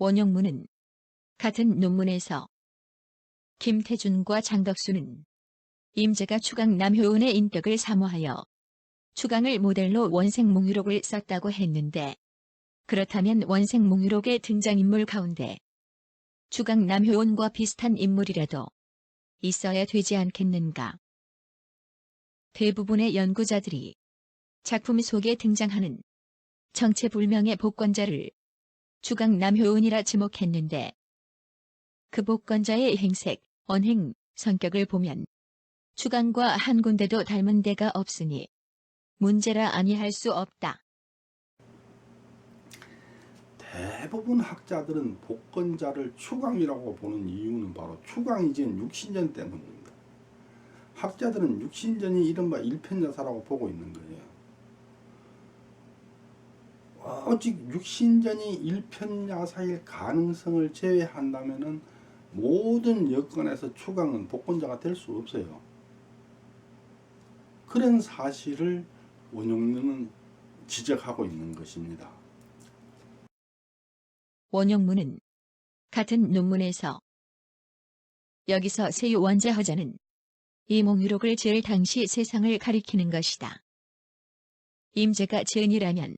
원영문은 같은 논문에서 김태준과 장덕수는 임재가 추강 남효은의 인격을 사모하여 추강을 모델로 원생몽유록을 썼다고 했는데 그렇다면 원생몽유록의 등장인물 가운데 추강 남효은과 비슷한 인물이라도 있어야 되지 않겠는가. 대부분의 연구자들이 작품 속에 등장하는 정체불명의 복권자를 주강 남효은이라 지목했는데 그 복권자의 행색, 언행, 성격을 보면 주강과 한 군데도 닮은 데가 없으니 문제라 아니할 수 없다. 대부분 학자들은 복권자를 추강이라고 보는 이유는 바로 추강이 지은 육신전 때문입니다. 학자들은 육신전이 이른바 일편여사라고 보고 있는 거예요. 오직 육신전이 일편야사일 가능성을 제외한다면은 모든 여건에서 추강은 복권자가 될 수 없어요. 그런 사실을 원용론은 지적하고 있는 것입니다. 원영문은 같은 논문에서 여기서 세유 원자 허자는 이 몽유록을 지을 당시 세상을 가리키는 것이다. 임재가 지은이라면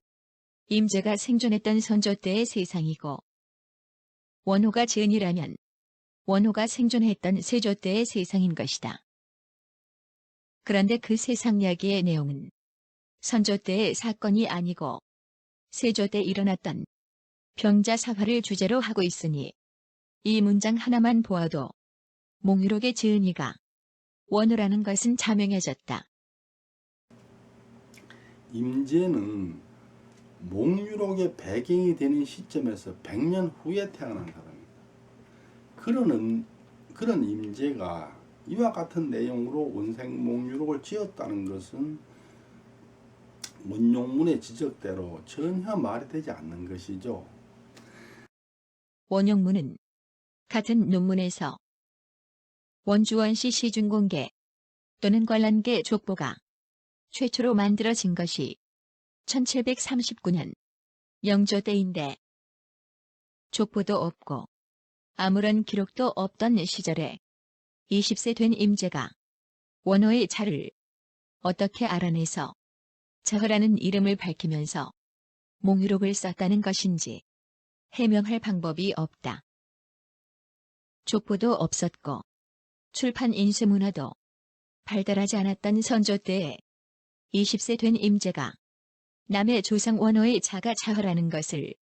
임재가 생존했던 선조 때의 세상이고 원호가 지은이라면 원호가 생존했던 세조 때의 세상인 것이다. 그런데 그 세상 이야기의 내용은 선조 때의 사건이 아니고 세조 때 일어났던 병자 사화를 주제로 하고 있으니 이 문장 하나만 보아도 몽유록의 지은이가 원우라는 것은 자명해졌다. 임재는 몽유록의 배경이 되는 시점에서 100년 후에 태어난 사람입니다. 그런, 음- 그런 임재가 이와 같은 내용으로 원생 몽유록을 지었다는 것은 원용문의 지적대로 전혀 말이 되지 않는 것이죠. 원영문은 같은 논문에서 원주원시 시중공계 또는 관람계 족보가 최초로 만들어진 것이 1739년 영조 때인데 족보도 없고 아무런 기록도 없던 시절에 20세 된 임재가 원호의 자를 어떻게 알아내서 저허라는 이름을 밝히면서 몽유록을 썼다는 것인지 해명할 방법이 없다. 족보도 없었고 출판 인쇄 문화도 발달하지 않았던 선조 때에 20세 된 임재가 남의 조상 원호의 자가 자허라는 것을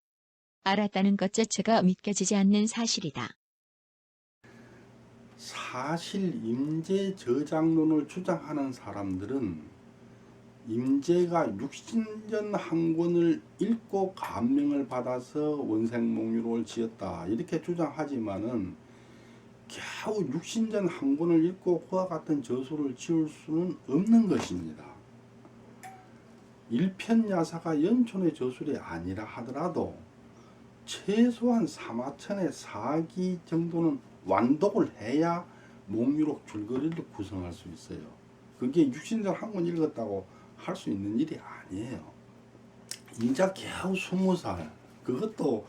알았다는 것 자체가 믿겨지지 않는 사실이다. 사실 임재 저장론을 주장하는 사람들은 임재가 육신전 한 권을 읽고 감명을 받아서 원생몽유록을 지었다 이렇게 주장하지만은 겨우 육신전 한 권을 읽고 그와 같은 저수를 지을 수는 없는 것입니다. 일편야사가 연촌의 저술이 아니라 하더라도 최소한 사마천의 사기 정도는 완독을 해야 목유록 줄거리를 구성할 수 있어요. 그게 육신전 한권 읽었다고 할 수 있는 일이 아니에요. 인자 겨우 스무 살 그것도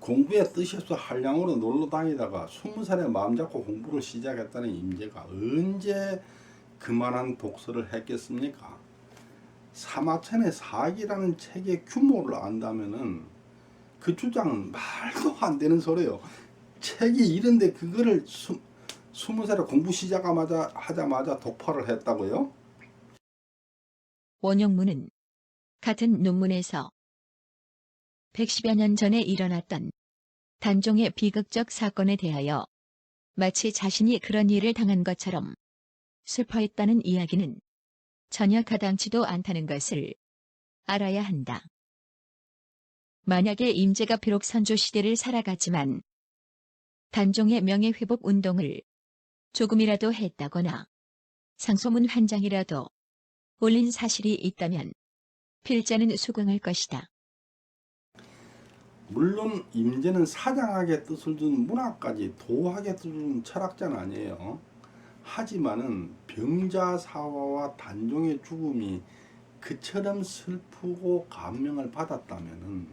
공부에 뜻이 없어 한량으로 놀러 다니다가 스무 살에 마음 잡고 공부를 시작했다는 임재가 언제 그만한 독서를 했겠습니까? 사마천의 사기라는 책의 규모를 안다면은 그 주장은 말도 안 되는 소리예요. 책이 이런데 그거를 수, 스무 살에 공부 시작하자마자 하자마자 독파를 했다고요? 원영문은 같은 논문에서 110여 년 전에 일어났던 단종의 비극적 사건에 대하여 마치 자신이 그런 일을 당한 것처럼 슬퍼했다는 이야기는 전혀 가당치도 않다는 것을 알아야 한다. 만약에 임재가 비록 선조 시대를 살아갔지만 단종의 명예회복 운동을 조금이라도 했다거나 상소문 한 장이라도 올린 사실이 있다면 필자는 수긍할 것이다. 물론 임재는 사장학의 뜻을 둔 문학까지 도학의 뜻을 둔 철학자는 아니에요. 하지만은 병자사화와 단종의 죽음이 그처럼 슬프고 감명을 받았다면은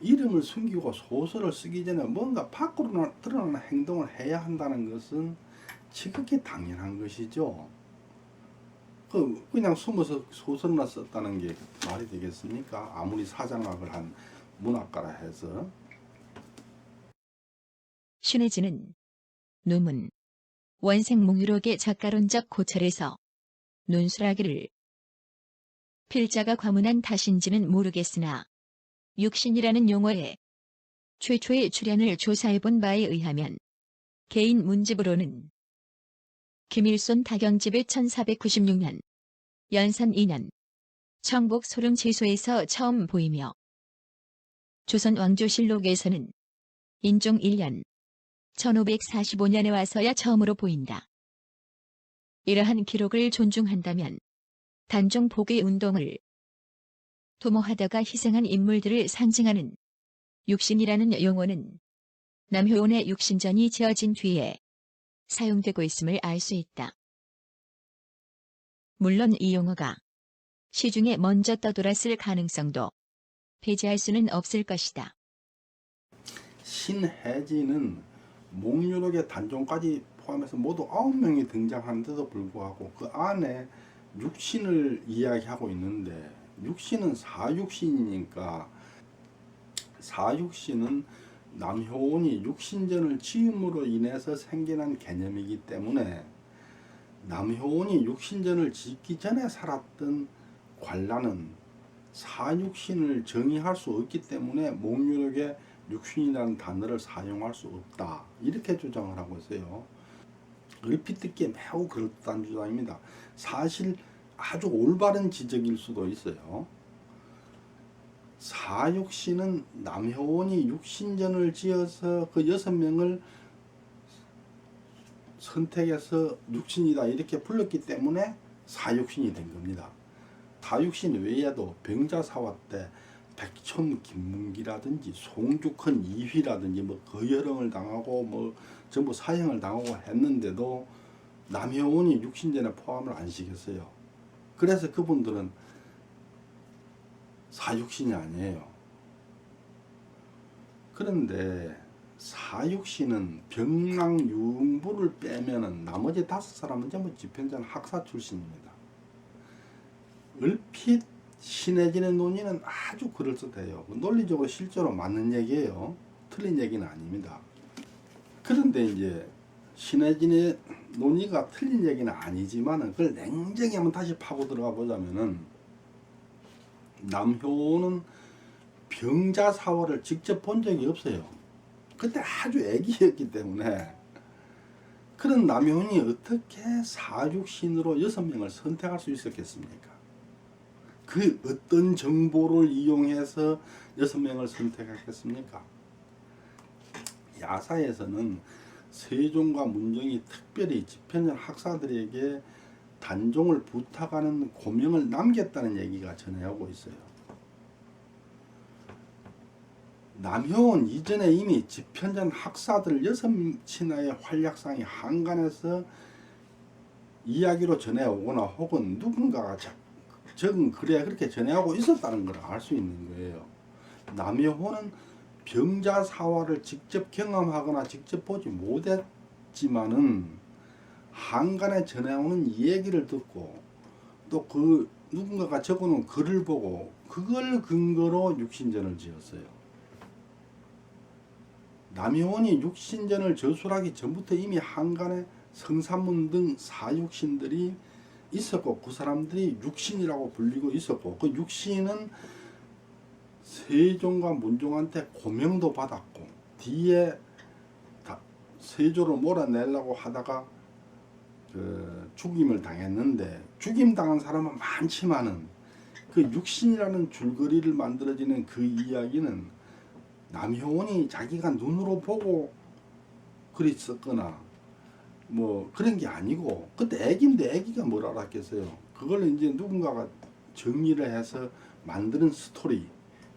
이름을 숨기고 소설을 쓰기 전에 뭔가 밖으로 나- 드러나는 행동을 해야 한다는 것은 지극히 당연한 것이죠. 그 그냥 숨어서 소설만 썼다는 게 말이 되겠습니까? 아무리 사장학을 한 문학가라 해서 신혜진은 노문 원생몽유록의 작가론적 고찰에서 논술하기를 필자가 과문한 탓인지는 모르겠으나 육신이라는 용어에 최초의 출현을 조사해본 바에 의하면 개인 문집으로는 김일손 다경집의 1496년 연산 2년 청복 소릉 제소에서 처음 보이며 조선 왕조실록에서는 인종 1년 1545년에 와서야 처음으로 보인다. 이러한 기록을 존중한다면 단종 복위 운동을 도모하다가 희생한 인물들을 상징하는 육신이라는 용어는 남효원의 육신전이 지어진 뒤에 사용되고 있음을 알 수 있다. 물론 이 용어가 시중에 먼저 떠돌았을 가능성도 배제할 수는 없을 것이다. 신해진은 목유록의 단종까지 포함해서 모두 아홉 명이 등장하는데도 불구하고 그 안에 육신을 이야기하고 있는데 육신은 사육신이니까 사육신은 남효원이 육신전을 지음으로 인해서 생겨난 개념이기 때문에 남효원이 육신전을 짓기 전에 살았던 관라는 사육신을 정의할 수 없기 때문에 목유록에 육신이라는 단어를 사용할 수 없다 이렇게 주장을 하고 있어요. 얼핏 듣기에 매우 그럴듯한 주장입니다. 사실 아주 올바른 지적일 수도 있어요. 사육신은 남효원이 육신전을 지어서 그 여섯 명을 선택해서 육신이다 이렇게 불렀기 때문에 사육신이 된 겁니다. 사육신 외에도 병자사화 때 백촌 김문기라든지 송죽헌 이휘라든지 뭐 거열형을 당하고 뭐 전부 사형을 당하고 했는데도 남효원이 육신전에 포함을 안 시켰어요. 그래서 그분들은 사육신이 아니에요. 그런데 사육신은 병랑유흥부를 빼면은 나머지 다섯 사람은 전부 집현전 학사 출신입니다. 얼핏 신해진의 논의는 아주 그럴듯해요. 논리적으로 실제로 맞는 얘기예요. 틀린 얘기는 아닙니다. 그런데 이제 신해진의 논의가 틀린 얘기는 아니지만은 그걸 냉정히 한번 다시 파고 들어가 보자면은 남효는 병자 사화를 직접 본 적이 없어요. 그때 아주 애기였기 때문에 그런 남효원이 어떻게 사육신으로 여섯 명을 선택할 수 있었겠습니까? 그 어떤 정보를 이용해서 여섯 명을 선택했겠습니까? 야사에서는 세종과 문정이 특별히 집현전 학사들에게 단종을 부탁하는 고명을 남겼다는 얘기가 전해오고 있어요. 남효원 이전에 이미 집현전 학사들 여섯 친하의 활약상이 한간에서 이야기로 전해오거나 혹은 누군가가 적- 적은 글에 그렇게 전해하고 있었다는 걸 알 수 있는 거예요. 남효호는 병자 사화를 직접 경험하거나 직접 보지 못했지만은 한간에 전해오는 얘기를 듣고 또 그 누군가가 적어놓은 글을 보고 그걸 근거로 육신전을 지었어요. 남효원이 육신전을 저술하기 전부터 이미 한간에 성산문 등 사육신들이 있었고 그 사람들이 육신이라고 불리고 있었고 그 육신은 세종과 문종한테 고명도 받았고 뒤에 다 세조를 몰아내려고 하다가 그 죽임을 당했는데 죽임 당한 사람은 많지만은 그 육신이라는 줄거리를 만들어지는 그 이야기는 남효원이 자기가 눈으로 보고 그랬었거나 뭐 그런 게 아니고 그때 애기인데 애기가 뭘 알았겠어요. 그걸 이제 누군가가 정리를 해서 만드는 스토리.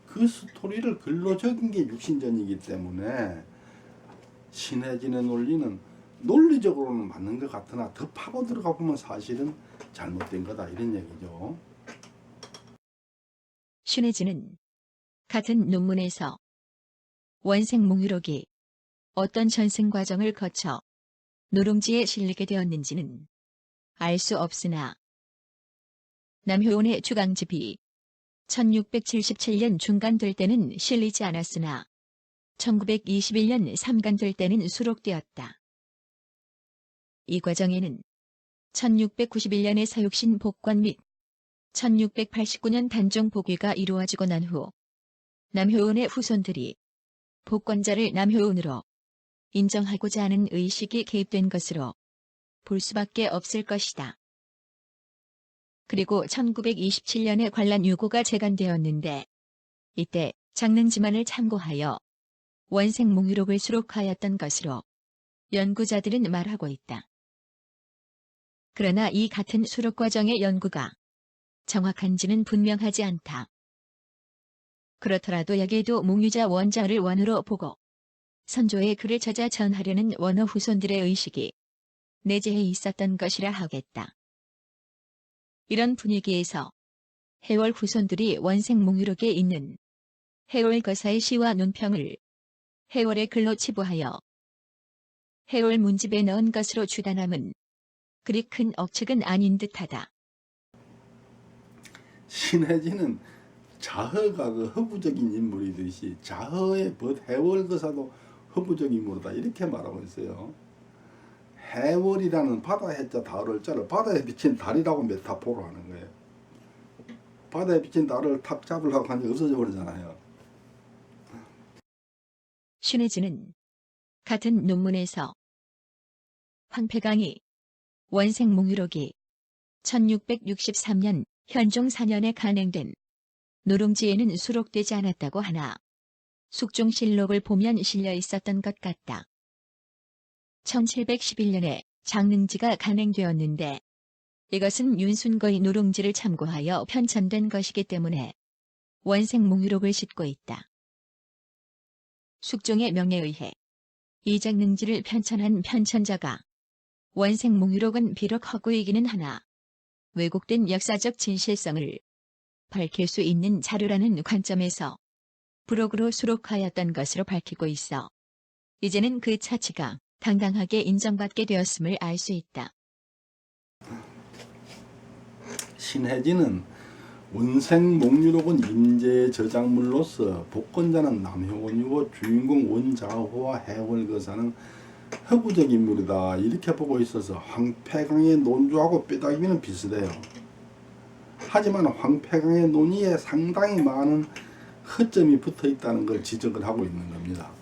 그 스토리를 글로 적은 게 육신전이기 때문에 신해진의 논리는 논리적으로는 맞는 것 같으나 더 파고 들어가 보면 사실은 잘못된 거다 이런 얘기죠. 신혜진은 같은 논문에서 원생 몽유록이 어떤 전승 과정을 거쳐 누룽지에 실리게 되었는지는 알 수 없으나 남효원의 주강집이 1677년 중간될 때는 실리지 않았으나 1921년 삼간될 때는 수록되었다. 이 과정에는 1691년에 사육신 복관 및 1689년 단종 복위가 이루어지고 난 후 남효은의 후손들이 복권자를 남효은으로 인정하고자 하는 의식이 개입된 것으로 볼 수밖에 없을 것이다. 그리고 1927년에 관란 유고가 재간되었는데 이때 장릉지만을 참고하여 원생 몽유록을 수록하였던 것으로 연구자들은 말하고 있다. 그러나 이 같은 수록 과정의 연구가 정확한지는 분명하지 않다. 그렇더라도 여기에도 몽유자 원자를 원으로 보고 선조의 글을 찾아 전하려는 원어 후손들의 의식이 내재해 있었던 것이라 하겠다. 이런 분위기에서 해월 후손들이 원생몽유록에 있는 해월 거사의 시와 논평을 해월의 글로 치부하여 해월 문집에 넣은 것으로 주단함은 그리 큰 억측은 아닌 듯하다. 신해진은 자허가 그 허부적인 인물이듯이 자허의 벗 해월거사도 허부적 인물이다 이렇게 말하고 있어요. 해월이라는 바다 해자 다를 자를 바다에 비친 달이라고 메타포로 하는 거예요. 바다에 비친 달을 탑 잡으려고 하니 없어져 버리잖아요. 신해진은 같은 논문에서 황폐강이 원생몽유록이 1663년 현종 4년에 간행된 노룽지에는 수록되지 않았다고 하나 숙종실록을 보면 실려 있었던 것 같다. 1711년에 장릉지가 간행되었는데 이것은 윤순거의 노룽지를 참고하여 편찬된 것이기 때문에 원생몽유록을 싣고 있다. 숙종의 명에 의해 이 장릉지를 편찬한 편찬자가 원생몽유록은 비록 허구이기는 하나 왜곡된 역사적 진실성을 밝힐 수 있는 자료라는 관점에서 부록으로 수록하였던 것으로 밝히고 있어 이제는 그 차치가 당당하게 인정받게 되었음을 알 수 있다. 신해진은 원생몽유록은 임재의 저작물로서 복권자는 남효원이고 주인공 원자호와 해월거사는 허구적 인물이다 이렇게 보고 있어서 황폐강의 논주하고 뼈다귀는 비슷해요. 하지만 황폐강의 논의에 상당히 많은 허점이 붙어 있다는 걸 지적을 하고 있는 겁니다.